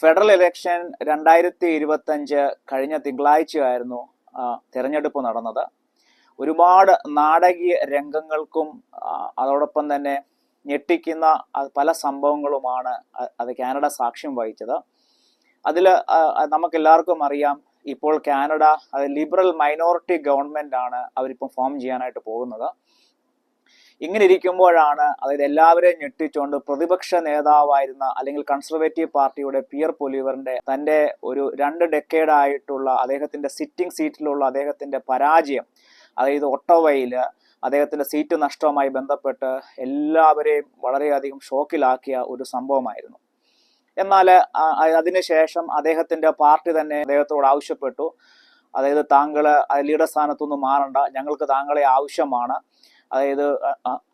Federal election രണ്ടായിരത്തി ഇരുപത്തഞ്ച് കഴിഞ്ഞ തിങ്കളാഴ്ചയായിരുന്നു തിരഞ്ഞെടുപ്പ് നടന്നത്. ഒരുപാട് നാടകീയ രംഗങ്ങൾക്കും അതോടൊപ്പം തന്നെ ഞെട്ടിക്കുന്ന പല സംഭവങ്ങളുമാണ് അത് കാനഡ സാക്ഷ്യം വഹിച്ചത്. അതിൽ നമുക്കെല്ലാവർക്കും അറിയാം ഇപ്പോൾ കാനഡ അത് ലിബറൽ മൈനോറിറ്റി ഗവൺമെന്റ് ആണ് അവരിപ്പം ഫോം ചെയ്യാനായിട്ട് പോകുന്നത്. ഇങ്ങനെ ഇരിക്കുമ്പോഴാണ് അതായത് എല്ലാവരെയും ഞെട്ടിച്ചുകൊണ്ട് പ്രതിപക്ഷ നേതാവായിരുന്ന അല്ലെങ്കിൽ കൺസർവേറ്റീവ് പാർട്ടിയുടെ പിയർ പൊലീവറിന്റെ തന്റെ ഒരു രണ്ട് ഡെക്കേഡായിട്ടുള്ള അദ്ദേഹത്തിന്റെ സിറ്റിംഗ് സീറ്റിലുള്ള അദ്ദേഹത്തിന്റെ പരാജയം അതായത് ഒട്ടോവയിൽ അദ്ദേഹത്തിന്റെ സീറ്റ് നഷ്ടവുമായി ബന്ധപ്പെട്ട് എല്ലാവരെയും വളരെയധികം ഷോക്കിലാക്കിയ ഒരു സംഭവമായിരുന്നു. എന്നാൽ അതിനുശേഷം അദ്ദേഹത്തിന്റെ പാർട്ടി തന്നെ അദ്ദേഹത്തോട് ആവശ്യപ്പെട്ടു. അതായത് താങ്കൾ ലീഡർ സ്ഥാനത്തുനിന്ന് മാറണ്ട ഞങ്ങൾക്ക് താങ്കളെ ആവശ്യമാണ്. അതായത്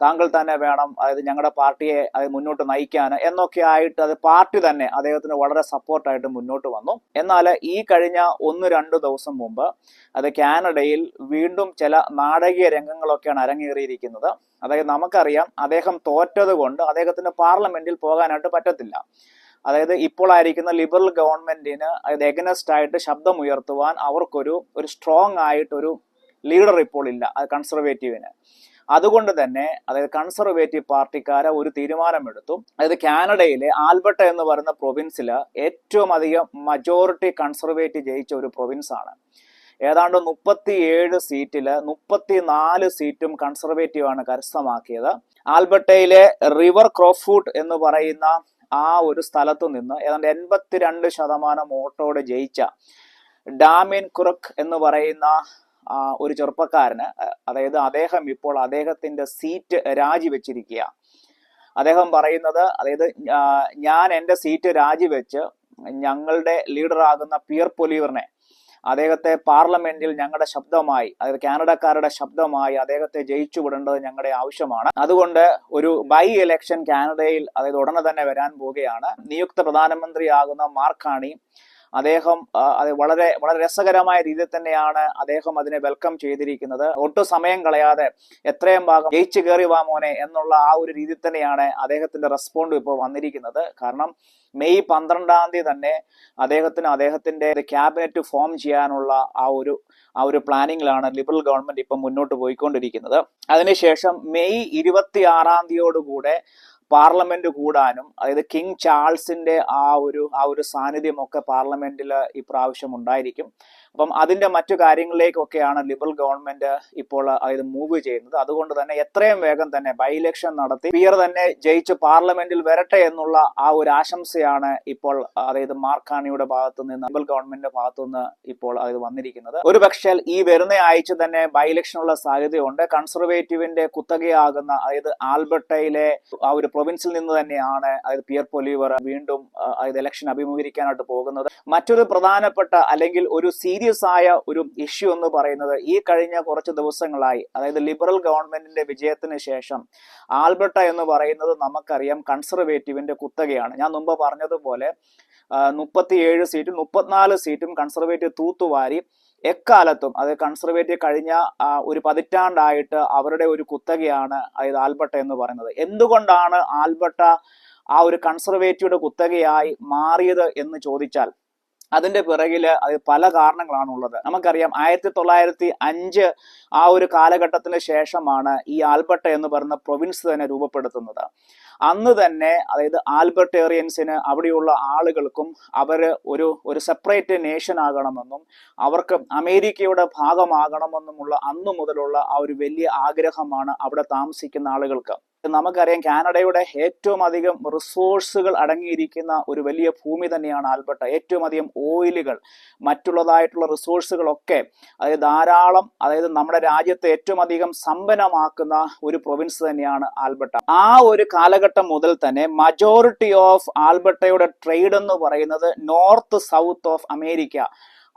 താങ്കൾ തന്നെ വേണം അതായത് ഞങ്ങളുടെ പാർട്ടിയെ അത് മുന്നോട്ട് നയിക്കാൻ എന്നൊക്കെ ആയിട്ട് അത് പാർട്ടി തന്നെ അദ്ദേഹത്തിന് വളരെ സപ്പോർട്ടായിട്ട് മുന്നോട്ട് വന്നു. എന്നാൽ ഈ കഴിഞ്ഞ ഒന്ന് രണ്ട് ദിവസം മുമ്പ് അത് കാനഡയിൽ വീണ്ടും ചില നാടകീയ രംഗങ്ങളൊക്കെയാണ് അരങ്ങേറിയിരിക്കുന്നത്. അതായത് നമുക്കറിയാം അദ്ദേഹം തോറ്റത് കൊണ്ട് അദ്ദേഹത്തിന് പാർലമെന്റിൽ പോകാനായിട്ട് പറ്റത്തില്ല. അതായത് ഇപ്പോൾ ആയിരിക്കുന്ന ലിബറൽ ഗവൺമെന്റിന് അതായത് എഗനസ്റ്റ് ആയിട്ട് ശബ്ദമുയർത്തുവാൻ അവർക്കൊരു ഒരു സ്ട്രോങ് ആയിട്ടൊരു ലീഡർ ഇപ്പോൾ ഇല്ല കൺസർവേറ്റീവിന് അതുകൊണ്ട് തന്നെ അതായത് കൺസർവേറ്റീവ് പാർട്ടിക്കാരെ ഒരു തീരുമാനമെടുത്തു. അതായത് കാനഡയിലെ ആൽബർട്ട എന്ന് പറയുന്ന പ്രൊവിൻസിൽ ഏറ്റവും അധികം മജോറിറ്റി കൺസർവേറ്റീവ് ജയിച്ച ഒരു പ്രൊവിൻസ് ആണ്. ഏതാണ്ട് മുപ്പത്തിയേഴ് സീറ്റിൽ മുപ്പത്തിനാല് സീറ്റും കൺസർവേറ്റീവ് ആണ് കരസ്ഥമാക്കിയത്. ആൽബർട്ടയിലെ റിവർ ക്രോഫൂട്ട് എന്ന് പറയുന്ന ആ ഒരു സ്ഥലത്തു നിന്ന് ഏതാണ്ട് എൺപത്തിരണ്ട് ശതമാനം വോട്ടോടെ ജയിച്ച ഡാമിൻ കുറുക്ക് എന്ന് പറയുന്ന ഒരു ചെറുപ്പക്കാരന് അതായത് അദ്ദേഹം ഇപ്പോൾ അദ്ദേഹത്തിന്റെ സീറ്റ് രാജിവെച്ചിരിക്കുക അദ്ദേഹം പറയുന്നത് അതായത് ഞാൻ എന്റെ സീറ്റ് രാജിവെച്ച് ഞങ്ങളുടെ ലീഡറാകുന്ന പിയർ പൊലീവറിനെ അദ്ദേഹത്തെ പാർലമെന്റിൽ ഞങ്ങളുടെ ശബ്ദമായി അതായത് കാനഡക്കാരുടെ ശബ്ദമായി അദ്ദേഹത്തെ ജയിച്ചു വിടേണ്ടത് ഞങ്ങളുടെ ആവശ്യമാണ്. അതുകൊണ്ട് ഒരു ബൈ ഇലക്ഷൻ കാനഡയിൽ അതായത് ഉടനെ തന്നെ വരാൻ പോവുകയാണ്. നിയുക്ത പ്രധാനമന്ത്രിയാകുന്ന മാർക്കാണി അദ്ദേഹം വളരെ വളരെ രസകരമായ രീതിയിൽ തന്നെയാണ് അദ്ദേഹം അതിനെ വെൽക്കം ചെയ്തിരിക്കുന്നത്. ഒട്ടും സമയം കളയാതെ എത്രയും ഭാഗം ജയിച്ചു കയറി വാ മോനെ എന്നുള്ള ആ ഒരു രീതിയിൽ തന്നെയാണ് അദ്ദേഹത്തിന്റെ റെസ്പോണ്ട് ഇപ്പോൾ വന്നിരിക്കുന്നത്. കാരണം മെയ് പന്ത്രണ്ടാം തീയതി തന്നെ അദ്ദേഹത്തിന് അദ്ദേഹത്തിന്റെ ക്യാബിനറ്റ് ഫോം ചെയ്യാനുള്ള ആ ഒരു ആ ഒരു പ്ലാനിങ്ങിലാണ് ലിബറൽ ഗവൺമെന്റ് ഇപ്പം മുന്നോട്ട് പോയിക്കൊണ്ടിരിക്കുന്നത്. അതിനുശേഷം മെയ് ഇരുപത്തി ആറാം തീയതിയോടുകൂടെ പാർലമെന്റ് കൂടാനും അതായത് കിങ് ചാൾസിന്റെ ആ ഒരു ആ ഒരു സാന്നിധ്യമൊക്കെ പാർലമെന്റിൽ ഇപ്രാവശ്യം ഉണ്ടായിരിക്കും. അപ്പം അതിന്റെ മറ്റു കാര്യങ്ങളിലേക്കൊക്കെയാണ് ലിബറൽ ഗവൺമെന്റ് ഇപ്പോൾ അതായത് മൂവ് ചെയ്യുന്നത്. അതുകൊണ്ട് തന്നെ എത്രയും വേഗം തന്നെ ബൈ ഇലക്ഷൻ നടത്തി പിയർ തന്നെ ജയിച്ച് പാർലമെന്റിൽ വരട്ടെ എന്നുള്ള ആ ഒരു ആശംസയാണ് ഇപ്പോൾ അതായത് മാർക്കാണിയുടെ ഭാഗത്തു നിന്ന് ലിബറൽ ഗവൺമെന്റിന്റെ ഭാഗത്തു നിന്ന് ഇപ്പോൾ അതായത് വന്നിരിക്കുന്നത്. ഒരു പക്ഷേ ഈ വരുന്ന ആഴ്ച തന്നെ ബൈ ഇലക്ഷനുള്ള സാധ്യതയുണ്ട്. കൺസർവേറ്റീവിന്റെ കുത്തകയാകുന്ന അതായത് ആൽബർട്ടയിലെ ആ ഒരു പ്രൊവിൻസിൽ നിന്ന് തന്നെയാണ് അതായത് പിയർ പൊലീവർ വീണ്ടും അതായത് ഇലക്ഷൻ അഭിമുഖീകരിക്കാനായിട്ട് പോകുന്നത്. മറ്റൊരു പ്രധാനപ്പെട്ട അല്ലെങ്കിൽ ഒരു സീരിയസ് ആയ ഒരു ഇഷ്യൂ എന്ന് പറയുന്നത് ഈ കഴിഞ്ഞ കുറച്ച് ദിവസങ്ങളായി അതായത് ലിബറൽ ഗവൺമെന്റിന്റെ വിജയത്തിന് ശേഷം ആൽബർട്ട എന്ന് പറയുന്നത് നമുക്കറിയാം കൺസർവേറ്റീവിന്റെ കുത്തകയാണ്. ഞാൻ മുമ്പ് പറഞ്ഞതുപോലെ മുപ്പത്തിയേഴ് സീറ്റും മുപ്പത്തിനാല് സീറ്റും കൺസർവേറ്റീവ് തൂത്തുവാരി എക്കാലത്തും അത് കൺസർവേറ്റീവ് കഴിഞ്ഞ ഒരു പതിറ്റാണ്ടായിട്ട് അവരുടെ ഒരു കുത്തകയാണ് അതായത് ആൽബർട്ട എന്ന് പറയുന്നത്. എന്തുകൊണ്ടാണ് ആൽബർട്ട ആ ഒരു കൺസർവേറ്റീവിയുടെ കുത്തകയായി മാറിയത് എന്ന് ചോദിച്ചാൽ അതിന്റെ പിറകിൽ അത് പല കാരണങ്ങളാണ് ഉള്ളത് നമുക്കറിയാം ആയിരത്തി തൊള്ളായിരത്തി അഞ്ച് ആ ഒരു കാലഘട്ടത്തിന് ശേഷമാണ് ഈ ആൽബർട്ട എന്ന് പറയുന്ന പ്രൊവിൻസ് തന്നെ രൂപപ്പെടുത്തുന്നത്. അന്ന് തന്നെ അതായത് ആൽബർട്ടേറിയൻസിന് അവിടെയുള്ള ആളുകൾക്കും അവർ ഒരു ഒരു സെപ്പറേറ്റ് നേഷൻ ആകണമെന്നും അവർക്ക് അമേരിക്കയുടെ ഭാഗമാകണമെന്നുമുള്ള അന്നു മുതലുള്ള ആ ഒരു വലിയ ആഗ്രഹമാണ് അവിടെ താമസിക്കുന്ന ആളുകൾക്ക്. നമുക്കറിയാം കാനഡയുടെ ഏറ്റവും അധികം റിസോഴ്സുകൾ അടങ്ങിയിരിക്കുന്ന ഒരു വലിയ ഭൂമി തന്നെയാണ് ആൽബർട്ട. ഏറ്റവും അധികം ഓയിലുകൾ മറ്റുള്ളതായിട്ടുള്ള റിസോഴ്സുകളൊക്കെ അതായത് ധാരാളം അതായത് നമ്മുടെ രാജ്യത്തെ ഏറ്റവും അധികം സമ്പന്നമാക്കുന്ന ഒരു പ്രൊവിൻസ് തന്നെയാണ് ആൽബർട്ട. ആ ഒരു കാലഘട്ടം മുതൽ തന്നെ മജോറിറ്റി ഓഫ് ആൽബർട്ടയുടെ ട്രേഡ് എന്ന് പറയുന്നത് നോർത്ത് സൗത്ത് ഓഫ് അമേരിക്ക.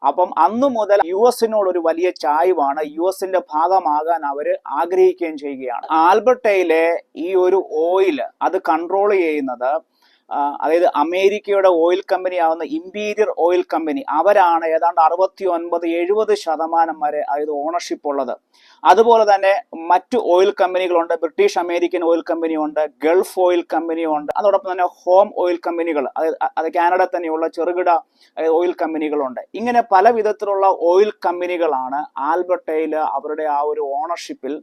അപ്പം അന്നു മുതൽ യു എസിനോട് ഒരു വലിയ ചായ്വാണ്. യു എസിന്റെ ഭാഗമാകാൻ അവർ ആഗ്രഹിക്കുകയും ചെയ്യുകയാണ്. ആൽബർട്ടയിലെ ഈ ഒരു ഓയിൽ അത് കൺട്രോൾ ചെയ്യുന്നത് അതായത് അമേരിക്കയുടെ ഓയിൽ കമ്പനി ആവുന്ന ഇമ്പീരിയർ ഓയിൽ കമ്പനി അവരാണ് ഏതാണ്ട് അറുപത്തി ഒൻപത് എഴുപത് ശതമാനം വരെ അതായത് ഓണർഷിപ്പ് ഉള്ളത്. അതുപോലെ തന്നെ മറ്റു ഓയിൽ കമ്പനികളുണ്ട്. ബ്രിട്ടീഷ് അമേരിക്കൻ ഓയിൽ കമ്പനി ഉണ്ട് ഗൾഫ് ഓയിൽ കമ്പനി ഉണ്ട് അതോടൊപ്പം തന്നെ ഹോം ഓയിൽ കമ്പനികൾ അതായത് അത് കാനഡ തന്നെയുള്ള ചെറുകിട ഓയിൽ കമ്പനികളുണ്ട്. ഇങ്ങനെ പല വിധത്തിലുള്ള ഓയിൽ കമ്പനികളാണ് ആൽബർട്ടയിൽ അവരുടെ ആ ഒരു ഓണർഷിപ്പിൽ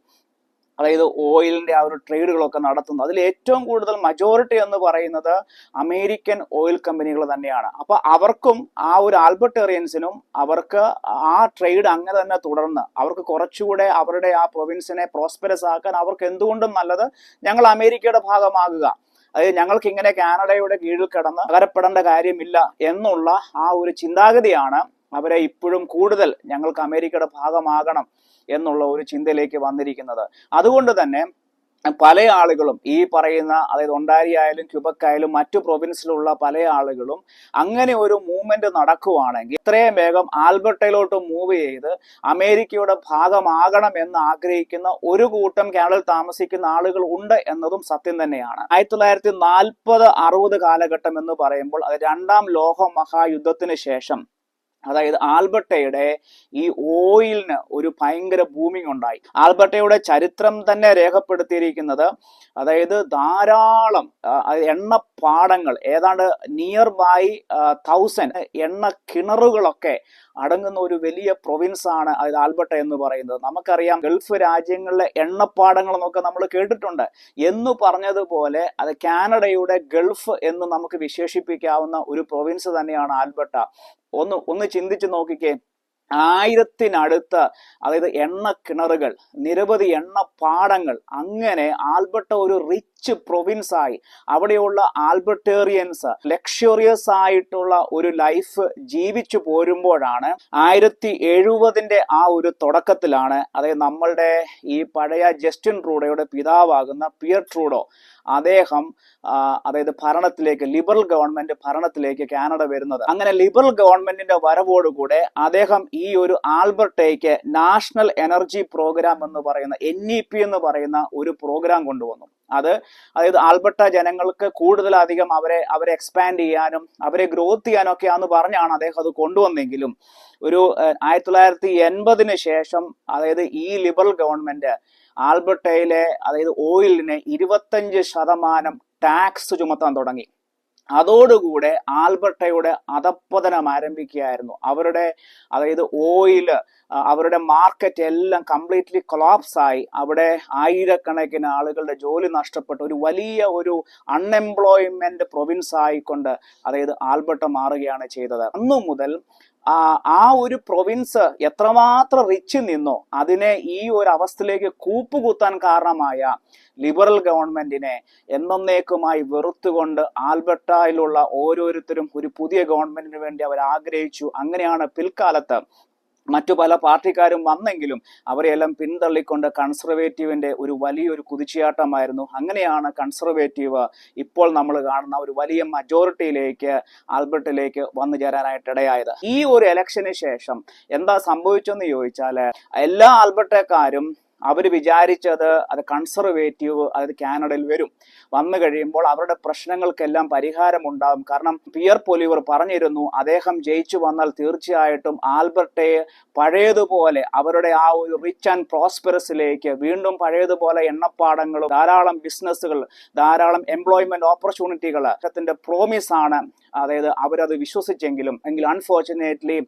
അതായത് ഓയിലിന്റെ ആ ഒരു ട്രേഡുകളൊക്കെ നടത്തുന്നത് അതിൽ ഏറ്റവും കൂടുതൽ മജോറിറ്റി എന്ന് പറയുന്നത് അമേരിക്കൻ ഓയിൽ കമ്പനികൾ തന്നെയാണ്. അപ്പൊ അവർക്കും ആ ഒരു ആൽബർട്ടേറിയൻസിനും അവർക്ക് ആ ട്രേഡ് അങ്ങനെ തന്നെ തുടർന്ന് അവർക്ക് കുറച്ചുകൂടെ അവരുടെ ആ പ്രൊവിൻസിനെ പ്രോസ്പെറസ് ആക്കാൻ അവർക്ക് എന്തുകൊണ്ടും നല്ലത് ഞങ്ങൾ അമേരിക്കയുടെ ഭാഗമാകുക. അതായത് ഞങ്ങൾക്ക് ഇങ്ങനെ കാനഡയുടെ കീഴിൽ കിടന്ന് അകരപ്പെടേണ്ട കാര്യമില്ല എന്നുള്ള ആ ഒരു ചിന്താഗതിയാണ് അവരെ ഇപ്പോഴും കൂടുതൽ ഞങ്ങൾക്ക് അമേരിക്കയുടെ ഭാഗമാകണം. എന്നുള്ള ഒരു ചിന്തയിലേക്ക് വന്നിരിക്കുന്നത്. അതുകൊണ്ട് തന്നെ പല ആളുകളും ഈ പറയുന്ന അതായത് ഒണ്ടാരി ആയാലും ക്യുബക് മറ്റു പ്രൊവിൻസിലുള്ള പല ആളുകളും അങ്ങനെ ഒരു മൂവ്മെന്റ് നടക്കുവാണെങ്കിൽ ഇത്രയും വേഗം ആൽബർട്ടയിലോട്ട് മൂവ് ചെയ്ത് അമേരിക്കയുടെ ഭാഗമാകണം എന്ന് ആഗ്രഹിക്കുന്ന ഒരു കൂട്ടം കാനഡയിൽ താമസിക്കുന്ന ആളുകൾ ഉണ്ട് എന്നതും സത്യം തന്നെയാണ്. ആയിരത്തി തൊള്ളായിരത്തി നാൽപ്പത് അറുപത് കാലഘട്ടം എന്ന് പറയുമ്പോൾ അത് രണ്ടാം ലോക മഹായുദ്ധത്തിന് ശേഷം അതായത് ആൽബർട്ടയുടെ ഈ ഓയിലിന് ഒരു ഭയങ്കര ബൂമിംഗ് ഉണ്ടായി. ആൽബർട്ടയുടെ ചരിത്രം തന്നെ രേഖപ്പെടുത്തിയിരിക്കുന്നത് അതായത് ധാരാളം എണ്ണ പാടങ്ങൾ ഏതാണ്ട് നിയർ ബൈ തൗസൻഡ് എണ്ണ കിണറുകളൊക്കെ അടങ്ങുന്ന ഒരു വലിയ പ്രൊവിൻസ് ആണ് അതായത് ആൽബർട്ട എന്ന് പറയുന്നത്. നമുക്കറിയാം ഗൾഫ് രാജ്യങ്ങളിലെ എണ്ണപ്പാടങ്ങൾ എന്നൊക്കെ നമ്മൾ കേട്ടിട്ടുണ്ട്. എന്ന് പറഞ്ഞതുപോലെ അത് കാനഡയുടെ ഗൾഫ് എന്ന് നമുക്ക് വിശേഷിപ്പിക്കാവുന്ന ഒരു പ്രൊവിൻസ് തന്നെയാണ് ആൽബർട്ട. ഒന്ന് ഒന്ന് ചിന്തിച്ചു നോക്കിക്കേ. ആയിരത്തിനടുത്ത് അതായത് എണ്ണ കിണറുകൾ നിരവധി എണ്ണ പാടങ്ങൾ അങ്ങനെ ആൽബർട്ട ഒരു റിച്ച് പ്രൊവിൻസ് ആയി. അവിടെയുള്ള ആൽബർട്ടേറിയൻസ് ലക്ഷറിയസ് ആയിട്ടുള്ള ഒരു ലൈഫ് ജീവിച്ചു പോരുമ്പോഴാണ് ആയിരത്തി എഴുപതിന്റെ ആ ഒരു തുടക്കത്തിലാണ് അതായത് നമ്മളുടെ ഈ പഴയ ജസ്റ്റിൻ ട്രൂഡോയുടെ പിതാവാകുന്ന പിയർ ട്രൂഡോ. അദ്ദേഹം അതായത് ഭരണത്തിലേക്ക് ലിബറൽ ഗവൺമെന്റ് ഭരണത്തിലേക്ക് കാനഡ വരുന്നത്. അങ്ങനെ ലിബറൽ ഗവൺമെന്റിന്റെ വരവോടുകൂടെ അദ്ദേഹം ഈ ഒരു ആൽബർട്ടേക്ക് നാഷണൽ എനർജി പ്രോഗ്രാം എന്ന് പറയുന്ന എൻ ഇ പി എന്ന് പറയുന്ന ഒരു പ്രോഗ്രാം കൊണ്ടുവന്നു. അത് അതായത് ആൽബർട്ട ജനങ്ങൾക്ക് കൂടുതലധികം അവരെ അവരെ എക്സ്പാൻഡ് ചെയ്യാനും അവരെ ഗ്രോത്ത് ചെയ്യാനും ഒക്കെയാന്ന് പറഞ്ഞാണ് അദ്ദേഹം അത് കൊണ്ടുവന്നെങ്കിലും ഒരു ആയിരത്തി തൊള്ളായിരത്തി എൺപതിന് ശേഷം അതായത് ഈ ലിബറൽ ഗവൺമെന്റ് ആൽബർട്ടയിലെ അതായത് ഓയിലിന് ഇരുപത്തഞ്ച് ശതമാനം ടാക്സ് ചുമത്താൻ തുടങ്ങി. അതോടുകൂടെ ആൽബർട്ടയുടെ അധപ്പതനം ആരംഭിക്കുകയായിരുന്നു. അവരുടെ അതായത് ഓയിൽ അവരുടെ മാർക്കറ്റ് എല്ലാം കംപ്ലീറ്റ്ലി കൊളാപ്സ് ആയി. അവിടെ ആയിരക്കണക്കിന് ആളുകളുടെ ജോലി നഷ്ടപ്പെട്ട. ഒരു വലിയ ഒരു അൺഎംപ്ലോയ്മെന്റ് പ്രൊവിൻസ് ആയിക്കൊണ്ട് അതായത് ആൽബർട്ട മാറുകയാണ് ചെയ്തത്. അന്നു മുതൽ ആ ഒരു പ്രൊവിൻസ് എത്രമാത്രം റിച്ച് നിന്നോ അതിനെ ഈ ഒരു അവസ്ഥയിലേക്ക് കൂപ്പുകുത്താൻ കാരണമായ ലിബറൽ ഗവൺമെന്റിനെ എന്നേക്കുമായി വെറുത്തുകൊണ്ട് ആൽബർട്ടയിലുള്ള ഓരോരുത്തരും ഒരു പുതിയ ഗവൺമെന്റിന് വേണ്ടി അവർ ആഗ്രഹിച്ചു. അങ്ങനെയാണ് പിൽക്കാലത്ത് മറ്റു പല പാർട്ടിക്കാരും വന്നെങ്കിലും അവരെയെല്ലാം പിന്തള്ളിക്കൊണ്ട് കൺസർവേറ്റീവിന്റെ ഒരു വലിയൊരു കുതിച്ചുചാട്ടമായിരുന്നു. അങ്ങനെയാണ് കൺസർവേറ്റീവ് ഇപ്പോൾ നമ്മൾ കാണുന്ന ഒരു വലിയ മജോറിറ്റിയിലേക്ക് ആൽബർട്ടിലേക്ക് വന്നു ചേരാനായിട്ട് ഇടയായത് ഈ ഒരു ഇലക്ഷന് ശേഷം എന്താ സംഭവിച്ചെന്ന് ചോദിച്ചാൽ എല്ലാ ആൽബർട്ടക്കാരും അവർ വിചാരിച്ചത് അത് കൺസർവേറ്റീവ് അതായത് കാനഡയിൽ വരും. വന്നു കഴിയുമ്പോൾ അവരുടെ പ്രശ്നങ്ങൾക്കെല്ലാം പരിഹാരമുണ്ടാകും. കാരണം പിയർ പൊലിവർ പറഞ്ഞിരുന്നു അദ്ദേഹം ജയിച്ചു വന്നാൽ തീർച്ചയായിട്ടും ആൽബർട്ടയെ പഴയതുപോലെ അവരുടെ ആ ഒരു റിച്ച് ആൻഡ് പ്രോസ്പെറസിലേക്ക് വീണ്ടും പഴയതുപോലെ എണ്ണപ്പാടങ്ങളും ധാരാളം ബിസിനസ്സുകൾ ധാരാളം എംപ്ലോയ്മെന്റ് ഓപ്പർച്യൂണിറ്റികൾ അദ്ദേഹത്തിന്റെ പ്രോമിസ് ആണ് അതായത് അവരത് വിശ്വസിച്ചെങ്കിലും എങ്കിൽ അൺഫോർച്ചുനേറ്റ്ലി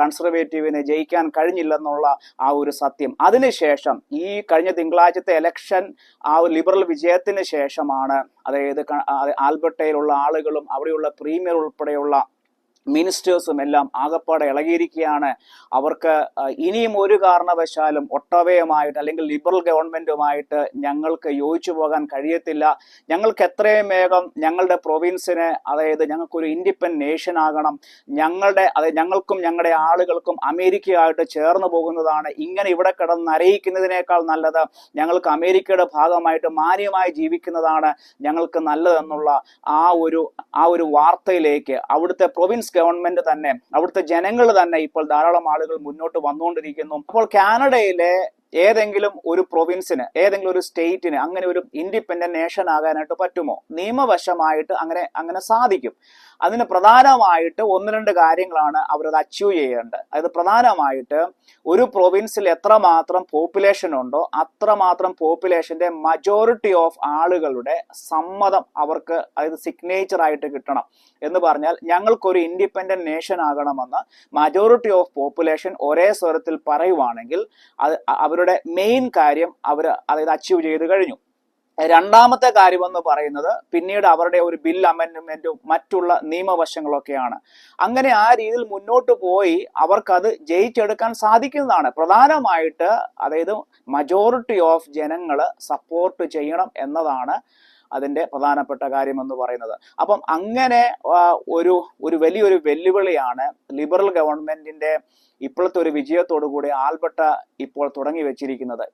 കൺസർവേറ്റീവിനെ ജയിക്കാൻ കഴിഞ്ഞില്ലെന്നുള്ള ആ ഒരു സത്യം. അതിനുശേഷം ഈ കഴിഞ്ഞ തിങ്കളാഴ്ചത്തെ എലക്ഷൻ ആ ഒരു ലിബറൽ വിജയത്തിന് ശേഷമാണ് അതായത് ആൽബർട്ടയിലുള്ള ആളുകളും അവിടെയുള്ള പ്രീമിയർ ഉൾപ്പെടെയുള്ള മിനിസ്റ്റേഴ്സും എല്ലാം ആകപ്പാടെ ഇളകിയിരിക്കുകയാണ്. അവർക്ക് ഇനിയും ഒരു കാരണവശാലും ഒട്ടവയുമായിട്ട് അല്ലെങ്കിൽ ലിബറൽ ഗവൺമെന്റുമായിട്ട് ഞങ്ങൾക്ക് യോജിച്ചു പോകാൻ കഴിയത്തില്ല. ഞങ്ങൾക്ക് എത്രയും വേഗം ഞങ്ങളുടെ പ്രൊവിൻസിന് അതായത് ഞങ്ങൾക്കൊരു ഇൻഡിപെൻഡ് നേഷൻ ആകണം. ഞങ്ങളുടെ അതായത് ഞങ്ങൾക്കും ഞങ്ങളുടെ ആളുകൾക്കും അമേരിക്കയായിട്ട് ചേർന്ന് പോകുന്നതാണ് ഇങ്ങനെ ഇവിടെ കിടന്ന് അറിയിക്കുന്നതിനേക്കാൾ നല്ലത്. ഞങ്ങൾക്ക് അമേരിക്കയുടെ ഭാഗമായിട്ട് മാന്യമായി ജീവിക്കുന്നതാണ് ഞങ്ങൾക്ക് നല്ലതെന്നുള്ള ആ ഒരു ആ ഒരു വാർത്തയിലേക്ക് അവിടുത്തെ പ്രൊവിൻസ് ഗവൺമെന്റ് തന്നെ അവിടുത്തെ ജനങ്ങൾ തന്നെ ഇപ്പോൾ ധാരാളം ആളുകൾ മുന്നോട്ട് വന്നുകൊണ്ടിരിക്കുന്നു. അപ്പോൾ കാനഡയിലെ ഏതെങ്കിലും ഒരു പ്രൊവിൻസിന് ഏതെങ്കിലും ഒരു സ്റ്റേറ്റിന് അങ്ങനെ ഒരു ഇൻഡിപെൻഡന്റ് നേഷൻ ആകാനായിട്ട് പറ്റുമോ? നിയമവശമായിട്ട് അങ്ങനെ അങ്ങനെ സാധിക്കും. അതിന് പ്രധാനമായിട്ട് ഒന്ന് രണ്ട് കാര്യങ്ങളാണ് അവരത് അച്ചീവ് ചെയ്യേണ്ടത്. അതായത് പ്രധാനമായിട്ട് ഒരു പ്രൊവിൻസിൽ എത്രമാത്രം പോപ്പുലേഷൻ ഉണ്ടോ അത്രമാത്രം പോപ്പുലേഷന്റെ മജോറിറ്റി ഓഫ് ആളുകളുടെ സമ്മതം അവർക്ക് അതായത് സിഗ്നേച്ചർ ആയിട്ട് കിട്ടണം. എന്ന് പറഞ്ഞാൽ ഞങ്ങൾക്കൊരു ഇൻഡിപെൻഡന്റ് നേഷൻ ആകണമെന്ന് മജോറിറ്റി ഓഫ് പോപ്പുലേഷൻ ഒരേ സ്വരത്തിൽ പറയുവാണെങ്കിൽ അത് അ- അവരുടെ മെയിൻ കാര്യം അവർ അതായത് അച്ചീവ് ചെയ്ത് കഴിഞ്ഞു. രണ്ടാമത്തെ കാര്യമെന്ന് പറയുന്നത് പിന്നീട് അവരുടെ ഒരു ബിൽ അമെൻഡ്മെന്റും മറ്റുള്ള നിയമവശങ്ങളൊക്കെയാണ്. അങ്ങനെ ആ രീതിയിൽ മുന്നോട്ട് പോയി അവർക്കത് ജയിച്ചെടുക്കാൻ സാധിക്കുന്നതാണ്. പ്രധാനമായിട്ട് അതായത് മജോറിറ്റി ഓഫ് ജനങ്ങൾ സപ്പോർട്ട് ചെയ്യണം എന്നതാണ് അതിന്റെ പ്രധാനപ്പെട്ട കാര്യം എന്ന് പറയുന്നത്. അപ്പം അങ്ങനെ ഒരു ഒരു വലിയൊരു വെല്ലുവിളിയാണ് ലിബറൽ ഗവൺമെന്റിന്റെ ഇപ്പോഴത്തെ ഒരു വിജയത്തോടു കൂടി ആൽബർട്ട ഇപ്പോൾ തുടങ്ങി വെച്ചിരിക്കുന്നത്.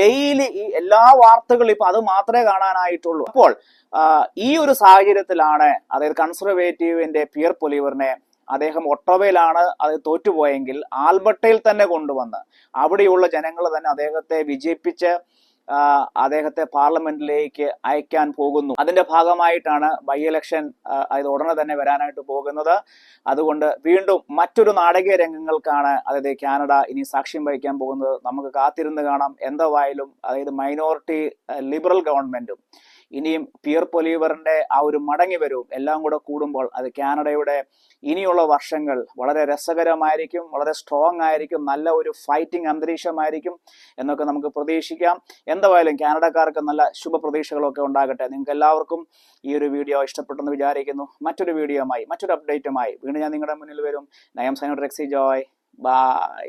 ഡെയിലി ഈ എല്ലാ വാർത്തകളും ഇപ്പൊ അത് മാത്രമേ കാണാനായിട്ടുള്ളൂ. അപ്പോൾ ഈ ഒരു സാഹചര്യത്തിലാണ് അതായത് കൺസർവേറ്റീവിന്റെ പിയർ പൊലിവറിനെ അദ്ദേഹം ഒട്ടോവയിലാണ് അത് തോറ്റുപോയെങ്കിൽ ആൽബർട്ടയിൽ തന്നെ കൊണ്ടുവന്ന് അവിടെയുള്ള ജനങ്ങൾ തന്നെ അദ്ദേഹത്തെ വിജയിപ്പിച്ച് അദ്ദേഹത്തെ പാർലമെന്റിലേക്ക് അയക്കാൻ പോകുന്നു. അതിന്റെ ഭാഗമായിട്ടാണ് ബൈ ഇലക്ഷൻ അത് ഉടനെ തന്നെ വരാനായിട്ട് പോകുന്നത്. അതുകൊണ്ട് വീണ്ടും മറ്റൊരു നാടകീയ രംഗങ്ങൾക്കാണ് അതായത് കാനഡ ഇനി സാക്ഷ്യം വഹിക്കാൻ പോകുന്നത്. നമുക്ക് കാത്തിരുന്ന് കാണാം. എന്തായാലും അതായത് മൈനോറിറ്റി ലിബറൽ ഗവൺമെന്റും ഇനിയും പിയർ പൊലീവറിന്റെ ആ ഒരു മടങ്ങി വരും. എല്ലാം കൂടെ കൂടുമ്പോൾ അത് കാനഡയുടെ ഇനിയുള്ള വർഷങ്ങൾ വളരെ രസകരമായിരിക്കും വളരെ സ്ട്രോങ് ആയിരിക്കും നല്ല ഒരു ഫൈറ്റിംഗ് അന്തരീക്ഷമായിരിക്കും എന്നൊക്കെ നമുക്ക് പ്രതീക്ഷിക്കാം. എന്തായാലും കാനഡക്കാർക്ക് നല്ല ശുഭപ്രതീക്ഷകളൊക്കെ ഉണ്ടാകട്ടെ. നിങ്ങൾക്ക് എല്ലാവർക്കും ഈ ഒരു വീഡിയോ ഇഷ്ടപ്പെട്ടെന്ന് വിചാരിക്കുന്നു. മറ്റൊരു വീഡിയോയുമായി മറ്റൊരു അപ്ഡേറ്റുമായി വീണ്ടും ഞാൻ നിങ്ങളുടെ മുന്നിൽ വരും. നയം സൈനോ റെക്സി ജോയ്. ബൈ